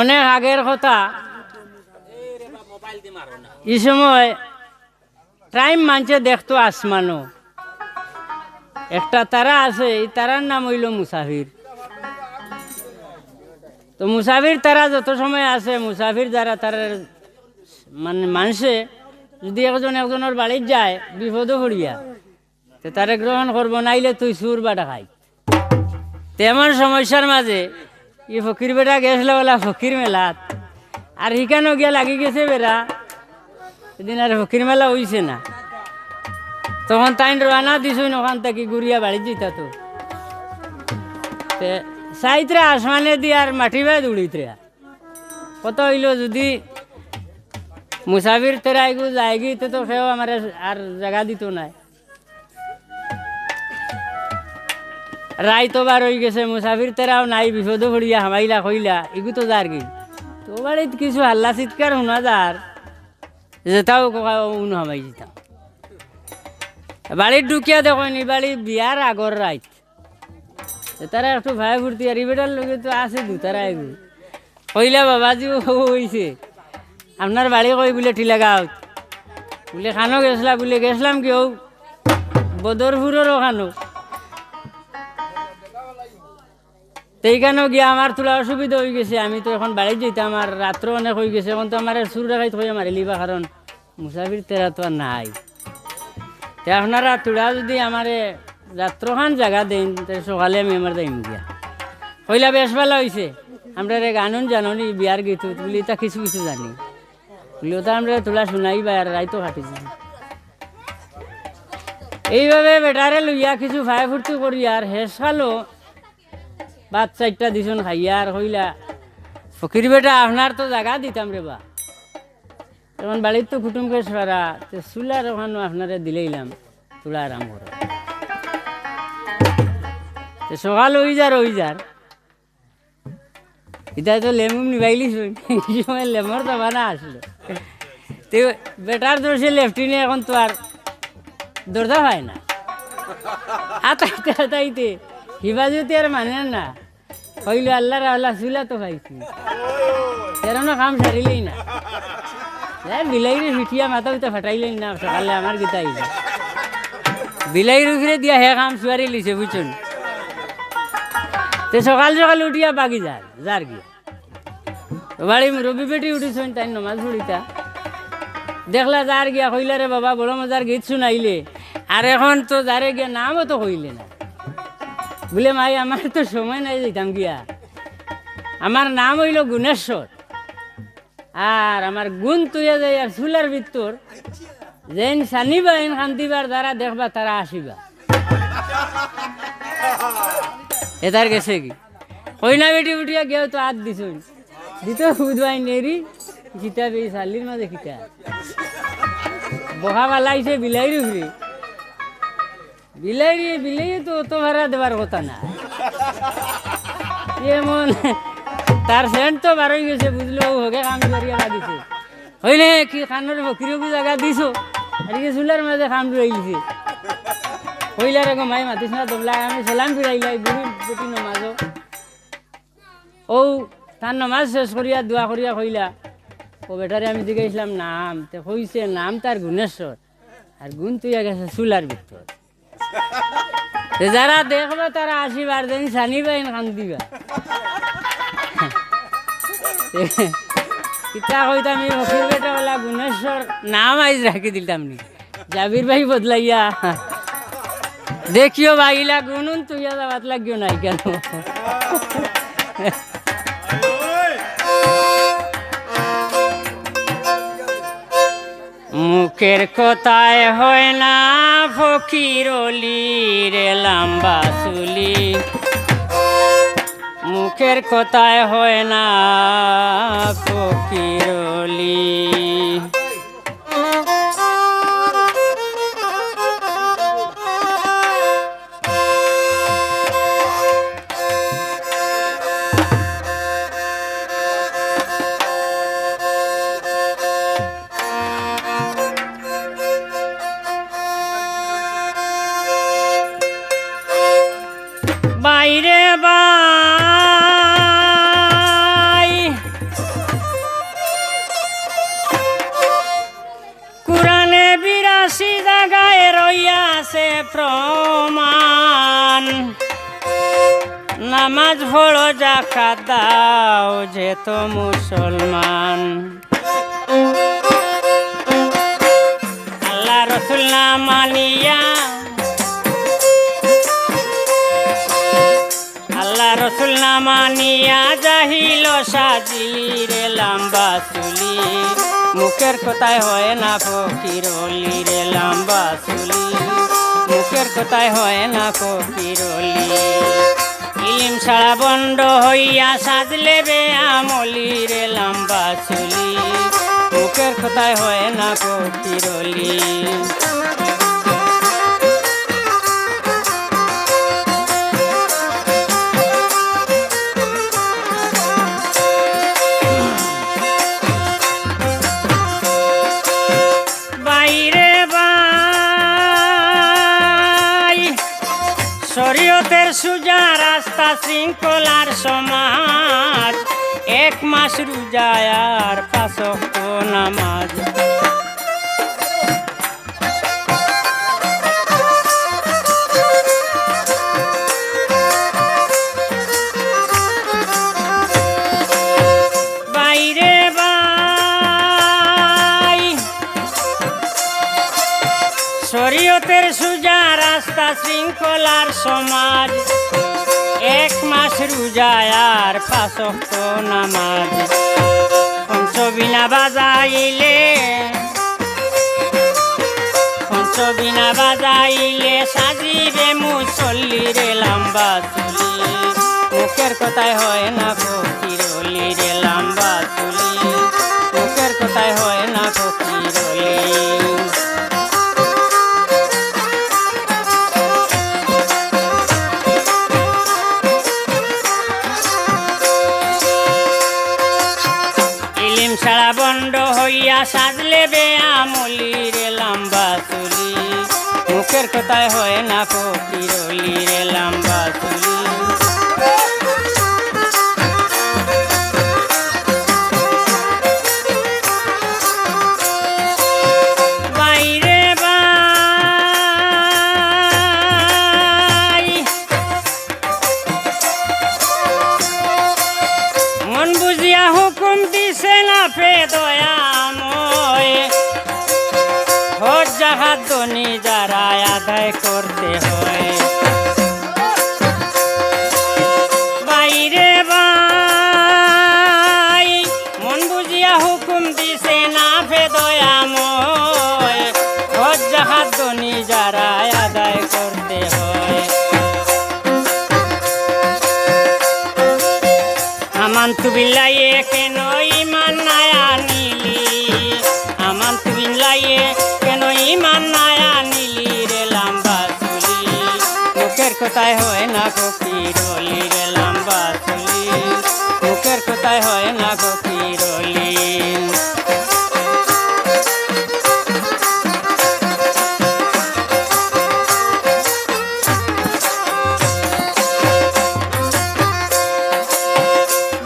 অনেক আগের কথা। এই সময় টাইম মানছে দেখতো আসমানো একটা তারা আছে, এই তারার নাম হইল মুসাফির। তো মুসাফির তারা যত সময় আছে, মুসাফির যারা তারা মানে মানুষে যদি একজন একজনের বাড়ির যায় বিপদও পড়িয়া। তো তারে গ্রহণ করব, নাইলে তুই সুর বা ডাকাই তেমন সমস্যার মাঝে, ই ফকির বেটা গেছিল বলা ফকির মেলাত আর হিখানেও গিয়া লাগি গেছে বেড়া? এদিন আর ফকির মেলা হইছে না। তখন তাই রানা দিছুন, ওখান থেকে গুড়িয়া বাড়ি যেতা তো। সাইতরে আসমানে দি আর মাটি বাই দৌড়িতরে কত হইল যদি মুসাফির তেরা আইগু যায়গি তো তো সেও আমার আর জায়গা দিত নাই। রাই তো বার হয়ে গেছে মুসাফির তেরাও নাই বিপদ ভরিয়া হামাইলা কইলা এগু তো যার কি তো বাড়িত কিছু হাল্লা চিৎকার শোনা যার যেটাও উন হামাই যেতাম বাড়ির ঢুকিয়া দেখেন এই বাড়ি বিয়ার আগর রাইত তারা একটু ভাই ফুর্তি আর বেটার লোকে তো আছে দু তারা এগু কইলা বাবাজি হইছে আপনার বাড়ি কই বলে ঠিলা গাঁত বলে খানো গেছলা বলে গেছলাম কেউ বদরপুরেরও খানো তো এইখানেও গিয়া আমার তোলা অসুবিধা হয়ে গেছে। আমি তো এখন বাড়ি যেতাম আর রাত্র অনেক হয়ে গেছে। এখন তো আমার সুর রাখাই থই মারি লিবা কারণ মুসাফির তেরা তো আর নাই। তে আপনারা তোরা যদি আমারে রাত্রখান জায়গা দেন, তো সকালে আমি আমার যাইম গিয়া। কইলা বেশ ভালো হয়েছে আমরা রে গানুন জানি বিয়ার গীত বলি তা কিছু কিছু জানি। বলি ওটা আমরা তোলা শুনাই বা আর রাইতো কাটিছি এইভাবে বেটারে লইয়া কিছু ভাই ফুর্তি করি আর হেস খালো ভাত চারটা দিছুন খাইয়া আর হইলা। ফকির বেটা, আপনার তো জায়গা দিতাম রে বা। তখন বাড়ির তো কুটুমকে সরা, তো চুলার ওখানে আপনারে দিলেইলাম তুলা আরাম করে। সকাল ওই যার ওই যার। এটা তো লেমুম নিবাইলিস এই সময় লেমর জামানা আসলো তো বেটার দোষে লেফটিনে এখন তো আর দরজা হয় না। আতাইতে আতাইতে যদি আর মানে না। হইল আল্লাহ আল্লাহ চুলা তো পাইছি। তেরো কাম সারিলেই না। বিলাইরে ফিটিয়া মাথা পিতা ফাটাইলেই না, সকালে আমার গীতা আইলে বিলাইর উপরে দিয়া হে কাম চুয়ারি লিছে বুঝছেন তে সকাল সকাল উঠিয়া বাগি যার যার গিয়া। বাড়ি রবি বেটি উঠিছেন তাই নমাজ পড়িতা দেখলা যার গিয়া কইলা রে বাবা, বড় মজার গীত শুনাইলে। আর এখন তো যারে গিয়া নামও তো কইলে না। বলে মাই আমার তো সময় নাই যেতাম গিয়া। আমার নাম হইল গুণেশ্বর। আর আমার গুণ তুইয়া যাই আর চুলার ভিতর যেন সানিবা এন শান্তিবার দ্বারা দেখবা তারা আসিবা। এটার গেছে কি? কইনা বেটি উঠিয়া গেও তো হাত দিছ দিত বুধবাই নেরি কিতাব এই শালির মাঝে কিতা বহা বালাইছে বিলাইর উপরে বিলাইরি বিলাই তো অত ভাড়া দেবার কথা না। এমন তার সেন্ট তো বার হয়ে গেছে, বুঝলো হোকে কাম করিয়া লাগিছে। হইলে কি খানোর ফকিরকু জায়গা দিছ? আর কি চুলার মাঝে খাম রইছে হইলে রে মাই মাতিস না, তোমলা, আমি সালাম ফিরাইলাই বুড়ি বেটি নমাজ। ও তার নমাজ শেষ করিয়া, দোয়া করিয়া কইলা, ও বেটারে, আমি জিজ্ঞাসলাম নাম। তে কইছে, নাম তার গুণেশ্বর। আর গুণ তুইয়া গেছে চুলার ভিতর। যারা দেখবে তারা আসিবার দেন সানিবা এন কান্দিবা কিতা কইতাম আমি ফকির বেটা বলা গুণেশ্বর নাম আইজ রাখি দিতাম নি। জাবির ভাই বদলাইয়া। দেখিও বাগিলা গুনুন তুইয়া যাবাত লাগিও নাই কেন? মুখের কথায় হয় না ফকিরলি রে লাম্বা চুলি? মুখের কথায় হয় না ফকিরলি প্রমাণ। নামাজ পড়ো জাকাত দাও যে তো মুসলমান। আল্লাহ রসুল না মানিয়া। আল্লাহ রসুল না মানিয়া জাহিল রে লম্বা চুলি। মুখের কোথায় হয় না ফকিরলি রে লম্বা চুলি। মুখের কোথায় হয় না কিরলি ইলিম ছাড়া বন্ড হইয়া সাজলে বে আমলি রে লম্বা চুলি। মুখের কোথায় হয় না ফকিরলি রাস্তা শৃঙ্খলার সমাজ। এক মাস রুজায়ার পাশক নামাজ। শরীয়তের সুজা রাস্তা শৃঙ্খলার সমাজ। মাস রুজায়ার পাশক্ত নামাজ। পঞ্চবিনা বাজাইলে পঞ্চবিনা বাজাইলে সাজিবে মুসল্লি রে লম্বা চুলি। মুখের কথায় হয় না ফকিরলি রে লম্বা চুলি। মুখের মুখের হয় না ফকিরলি রে লম্বা চুলি মন বুঝিয়া হুকুম দিছে না ফে দয়াময় জাহাজ যারা আদায় করতে হয়। বাইরে বাই, মন বুঝিয়া হুকুম দিছে না ফে দয়াময় হজ জাহাজ দনি যারা আদায় করতে হয়। আমান তু কোথায় হয় না ফকিরলি রে লম্বা চুলি? মুখের কোথায় হয় না ফকিরলি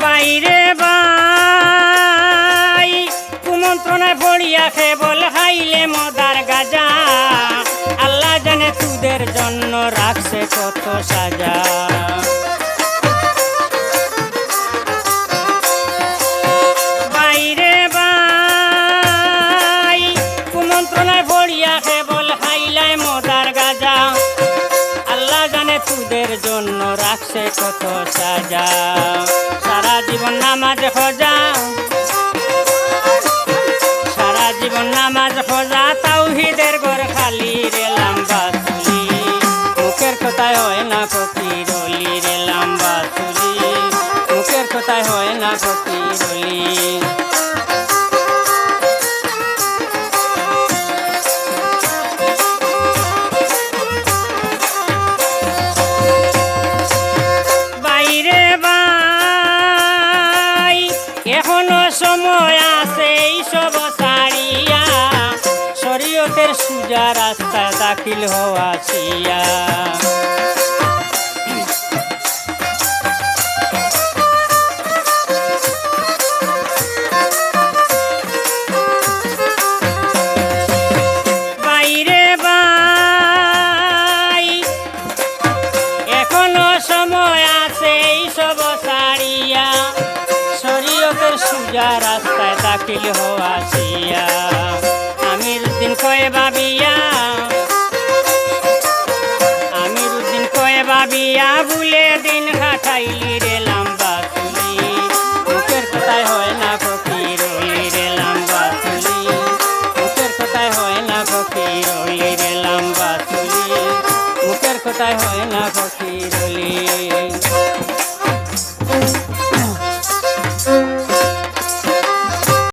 বাইরে বাই, কুমন্ত্রণায় পড়িয়া কেবল হাইলে মদার জন্য রাখছে কত সাজা। আল্লাহ জানে তুদের জন্য রাখছে কত সাজা। সারা জীবন নামাজ খোঁজা সারা জীবন নামাজ খোঁজা তাওহিদের ঘর এখনও সময় আছে এইসব সারিয়া শরীয়তের সুজা রাস্তা দাখিল হওয়াছিয়া সোজা রাস্তায় দাখিল হওয়াছিয়া। আমির উদ্দিন কয়ে বাবিয়া আমির উদ্দিন কয়ে বাবিয়া ভুলে দিন খাটাইলি রে